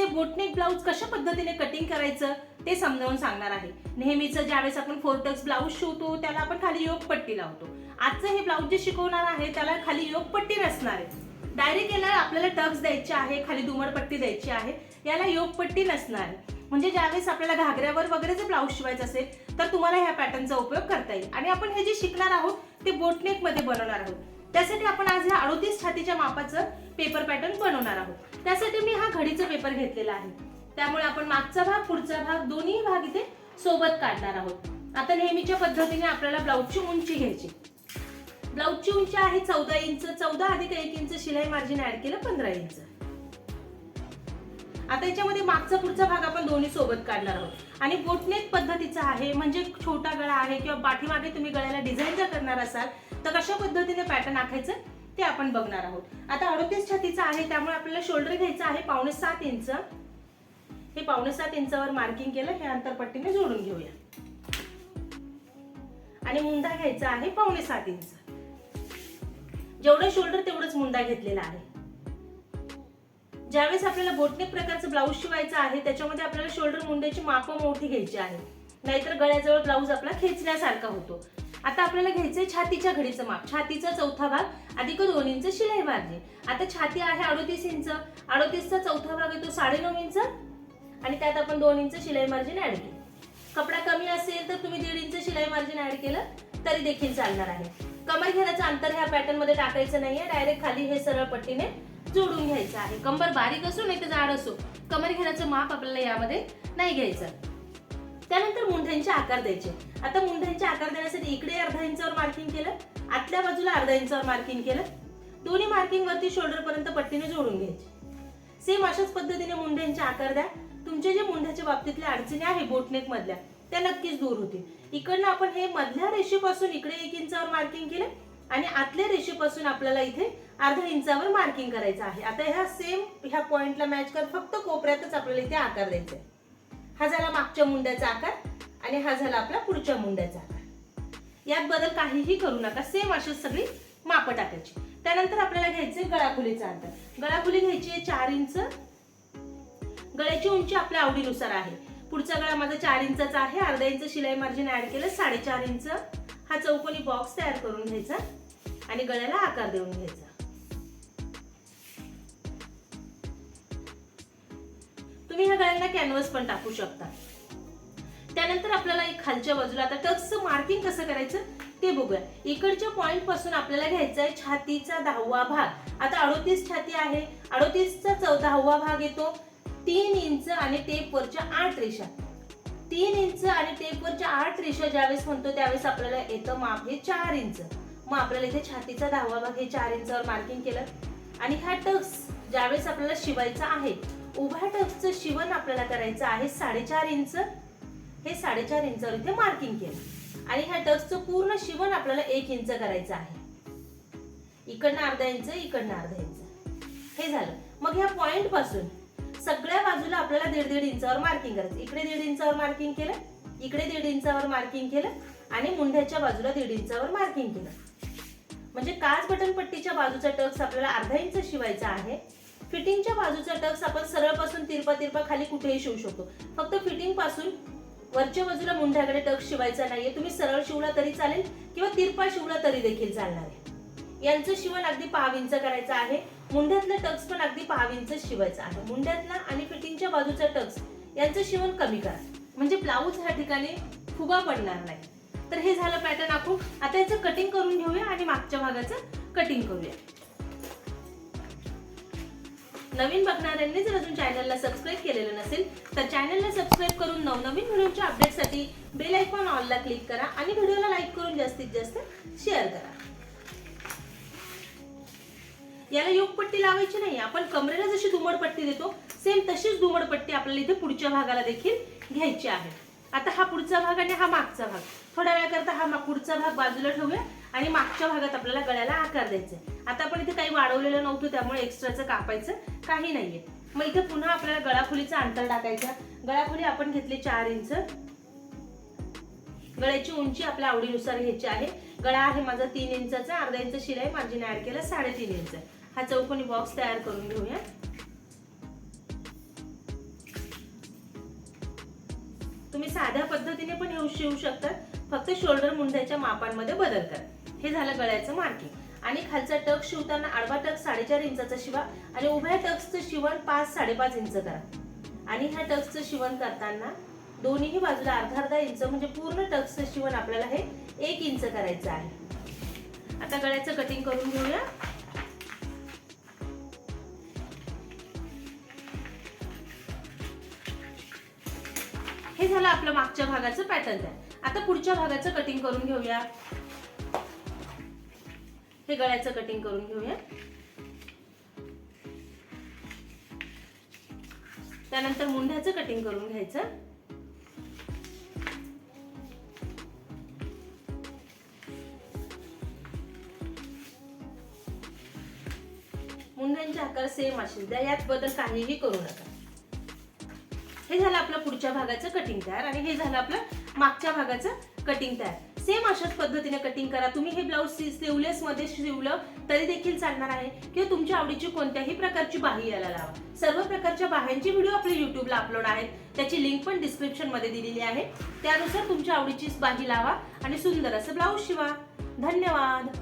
नेहमीचे boat neck blouse कशा पद्धतीने कटिंग करायचं ते समजावून सांगणार आहे. नेहमीचं ज्यावेळेस आपण फोरटक्स ब्लाऊज शिवतो त्याला आपण खाली योग पट्टी लावतो. आजचं हे ब्लाऊज जे शिकवणार आहे त्याला खाली योग पट्टी नसणार आहे. डायरेक्ट याला आपल्याला टक्स द्यायचे आहे खाली दुमडपट्टी द्यायची आहे याला योग पट्टी नसणार आहे. म्हणजे ज्यावेळेस आपल्याला घागऱ्यावर वगैरे जर ब्लाऊज शिवायचं असेल तर तुम्हाला ह्या पॅटर्नचा उपयोग करता येईल. आणि आपण हे जे शिकणार आहोत ते बोटनेकमध्ये बनवणार आहोत. त्यासाठी आपण आज ह्या अडोतीस छातीच्या मापाचं पेपर पॅटर्न बनवणार आहोत. त्यासाठी मी हा घडीचा पेपर घेतलेला आहे. त्यामुळे आपण मागचा भाग पुढचा भाग दोन्ही भाग इथे सोबत काढणार आहोत. आता नेहमीच्या पद्धतीने आपल्याला ब्लाऊजची उंची घ्यायची. ब्लाऊजची उंची आहे चौदा इंच चौदा अधिक एक इंच शिलाई मार्जिन ऍड केलं पंधरा इंच. आता याच्यामध्ये मागचा पुढचा भाग आपण दोन्ही सोबत काढणार आहोत. आणि बोटनेक पद्धतीचा आहे म्हणजे छोटा गळा आहे किंवा पाठीमागे तुम्ही गळ्याला डिझाईन जर करणार असाल तर कशा पद्धतीने पॅटर्न आखायचं? ते आपण बघणार आहोत. आता अडतीस छातीचा आहे त्यामुळे आपल्याला शोल्डर घ्यायचं आहे पावणे सात इंच. हे पावणे सात इंचावर मार्किंग केलं हे अंतरपट्टीने जोडून घेऊया. आणि मुंडा घ्यायचा आहे पावणे सात इंच. जेवढं शोल्डर तेवढंच मुंडा घेतलेला आहे. ज्यावेळेस आपल्याला बोटनेक प्रकारचं ब्लाऊज शिवायचं आहे त्याच्यामध्ये आपल्याला शोल्डर मुंड्याची मापं मोठी घ्यायची आहे. नाहीतर गळ्याजवळ ब्लाऊज आपला खेचण्यासारखा होतो. आता आपल्याला घ्यायचंय छातीच्या घडीचं माप. छातीचा चौथा भाग अधिक दोन इंच शिलाई मार्जिन आता छाती आहे अडोतीस इंच. अडोतीसचा चौथा भाग येतो साडेनऊ इंच. आणि त्यात आपण दोन इंच शिलाई मार्जिन ऍड केली. कपडा कमी असेल तर तुम्ही दीड इंच शिलाई मार्जिन ऍड केलं तरी देखील चालणार आहे. कमर घेण्याचं अंतर ह्या पॅटर्नमध्ये टाकायचं नाहीये. डायरेक्ट खाली हे सरळ पट्टीने जोडून घ्यायचं आहे. कंबर बारीक असो नाही तर जाड असो कमर घेण्याचं माप आपल्याला यामध्ये नाही घ्यायचं. त्यानंतर मुंढ्यांचे आकार द्यायचे. आता मुंढ्यांचे आकार देण्यासाठी इकडे अर्धा इंचावर मार्किंग केलं आतल्या बाजूला अर्धा इंचावर मार्किंग केलं. दोन्ही मार्किंग वरती शोल्डर पर्यंत पट्टीने जोडून घ्यायचे. सेम अशाच पद्धतीने मुंढ्यांचे आकार द्या. तुमचे जे मुंढ्याच्या बाबतीतल्या अडचणी आहे बोटनेक मधल्या त्या नक्कीच दूर होतील. इकडनं आपण हे मधल्या रेषेपासून इकडे एक इंचावर मार्किंग केलं आणि आतल्या रेषेपासून आपल्याला इथे अर्धा इंचावर मार्किंग करायचं आहे. आता ह्या सेम ह्या पॉइंटला मॅच कर फक्त कोपऱ्यातच आपल्याला इथे आकार द्यायचा आहे. हा झाला मागच्या मुंड्याचा आकार आणि हा झाला आपला पुढच्या मुंड्याचा आकार. यात बदल काहीही करू नका. सेम अशी सगळी मापं टाकायची. त्यानंतर आपल्याला घ्यायचे गळाखुलीचा अंतर. गळाखुली घ्यायची आहे चार इंच. गळ्याची उंची आपल्या आवडीनुसार आहे. पुढचा गळा माझा चार इंचाचा आहे. अर्धा इंच शिलाई मार्जिन ऍड केलं साडेचार इंच. हा चौकोनी बॉक्स तयार करून घ्यायचा आणि गळ्याला आकार देऊन घ्यायचा. तुम्ही ह्या गळ्यांना कॅनव्हस पण टाकू शकता. त्यानंतर आपल्याला एक खालच्या बाजूला आता टक्सचं मार्किंग कसं करायचं? ते बघूया. इकडच्या पॉइंटपासून आपल्याला घ्यायचा आहे छातीचा दहावा भाग. आता अडोतीस छाती आहे. अडोतीसचा चौ दहावा भाग येतो. तीन इंच आणि टेपवरच्या आठ रेषा. तीन इंच आणि टेपवरच्या आठ रेषा ज्यावेळेस म्हणतो त्यावेळेस आपल्याला येतं माप हे चार इंच. मग आपल्याला इथे छातीचा दहावा भाग हे चार इंचावर मार्किंग केलं. आणि हा टक्स ज्यावेळेस आपल्याला शिवायचा आहे उभ्या टक्सचं शिवण आपल्याला करायचं आहे साडेचार इंच. हे साडेचार इंचावर इथे मार्किंग केलं. आणि ह्या टक्सचं पूर्ण शिवण आपल्याला एक इंच करायचं आहे. इकडनं अर्धा इंच इकडनं अर्धा इंच. हे झालं. मग ह्या पॉइंटपासून सगळ्या बाजूला आपल्याला दीड दीड इंचावर मार्किंग करायचं. इकडे दीड इंचावर मार्किंग केलं इकडे दीड इंचावर मार्किंग केलं आणि मुंढ्याच्या बाजूला दीड इंचावर मार्किंग केलं. म्हणजे काच बटन पट्टीच्या बाजूचा टक्स आपल्याला अर्धा इंच शिवायचा आहे. फिटिंगच्या बाजूचा टक्स आपण तिरपा तिरपा खाली कुठेही शिवू शकतो. फक्त फिटिंगपासून वरच्या बाजूला मुंढ्याकडे टक्स शिवायचा नाहीये. तुम्ही सरळ शिवला तरी चालेल किंवा तिरपा शिवला तरी देखील चालणार आहे. यांचं शिवण अगदी पहाविंच करायचं आहे. मुंड्यातलं टक्स पण अगदी पहाविंच शिवायचं आहे. मुंड्यातला आणि फिटिंगच्या बाजूचा टक्स यांचं शिवण कमी करा. म्हणजे ब्लाऊज ह्या ठिकाणी फुगा पडणार नाही. तर हे झालं पॅटर्न आपण आता याचं कटिंग करून घेऊया आणि मागच्या भागाचं कटिंग करूया. नवीन बघणाऱ्यांनी जर अजून चॅनलला सबस्क्राईब केलेलं नसेल तर चॅनलला सबस्क्राईब करून नवनवीन व्हिडिओच्या अपडेटसाठी बेल आयकॉन ऑलला क्लिक करा आणि व्हिडिओला लाईक करून जास्तीत जास्त शेअर करा. याला योगपट्टी लावायची नाही आपण कमरेला जशी धुमडपट्टी देतो सेम तशीच धुमडपट्टी आपल्याला इथे पुढच्या भागाला देखील घ्यायची आहे. आता हा पुढचा भाग आणि हा मागचा भाग. थोड्या वेळाकरता हा पुढचा भाग बाजूला ठेवूया. आणि मागच्या भागात आपल्याला गळ्याला आकार द्यायचा आहे. आता आपण इथे काही वाढवलेलं नव्हतं त्यामुळे एक्स्ट्राचं कापायचं काही नाहीये. मग इथे पुन्हा आपल्याला गळाखोलीचं अंतर टाकायचा. गळाखोली आपण घेतली चार इंच. गळ्याची उंची आपल्या आवडीनुसार घ्यायची आहे. गळा आहे माझा तीन इंचाचा अर्धा इंच शिलाई मार्जिन ऍड केला साडेतीन इंच. हा चौकोनी बॉक्स तयार करून घेऊया. तुम्ही साध्या पद्धतीने पण येऊ शिवू शकतात फक्त शोल्डर मुंड्याच्या मापांमध्ये बदल करा हे झालं गळ्याचं मार्किंग. आणि खालचा टक शिवताना आडवा टक साडेचार इंचाचा शिवा आणि उभ्या टक्सचं शिवण पाच साडेपाच इंच करा. आणि ह्या टक्सचं शिवण करताना दोन्ही बाजूला अर्धा अर्धा इंच म्हणजे पूर्ण टक्सचं शिवण आपल्याला हे एक इंच करायचं आहे. आता गळ्याचं कटिंग करून घेऊया. हे झालं आपलं मागच्या भागाचं पॅटर्न. आहे आता पुढच्या भागाचं कटिंग करून घेऊया. हे गळ्याचं कटिंग करून घेऊया. त्यानंतर मुंढ्याचं कटिंग करून घ्यायचं. मुंढ्यांचे आकार सेम असेल द्या यात बदल काहीही करू नका. हे झालं आपलं पुढच्या भागाचं कटिंग तयार आणि हे झालं आपलं मागच्या भागाचं कटिंग तयार. सेम अशाच पद्धतीने कटिंग करा. तुम्ही हे ब्लाऊज स्लीवलेस मध्ये शिवलं तरी देखील चालणार आहे. किंवा तुमच्या आवडीची कोणत्याही प्रकारची बाही याला लावा. सर्व प्रकारच्या बाह्यांची व्हिडिओ आपल्या युट्यूबला अपलोड आहेत. त्याची लिंक पण डिस्क्रिप्शनमध्ये दिलेली आहे. त्यानुसार तुमच्या आवडीची बाही लावा आणि सुंदर असं ब्लाऊज शिवा. धन्यवाद.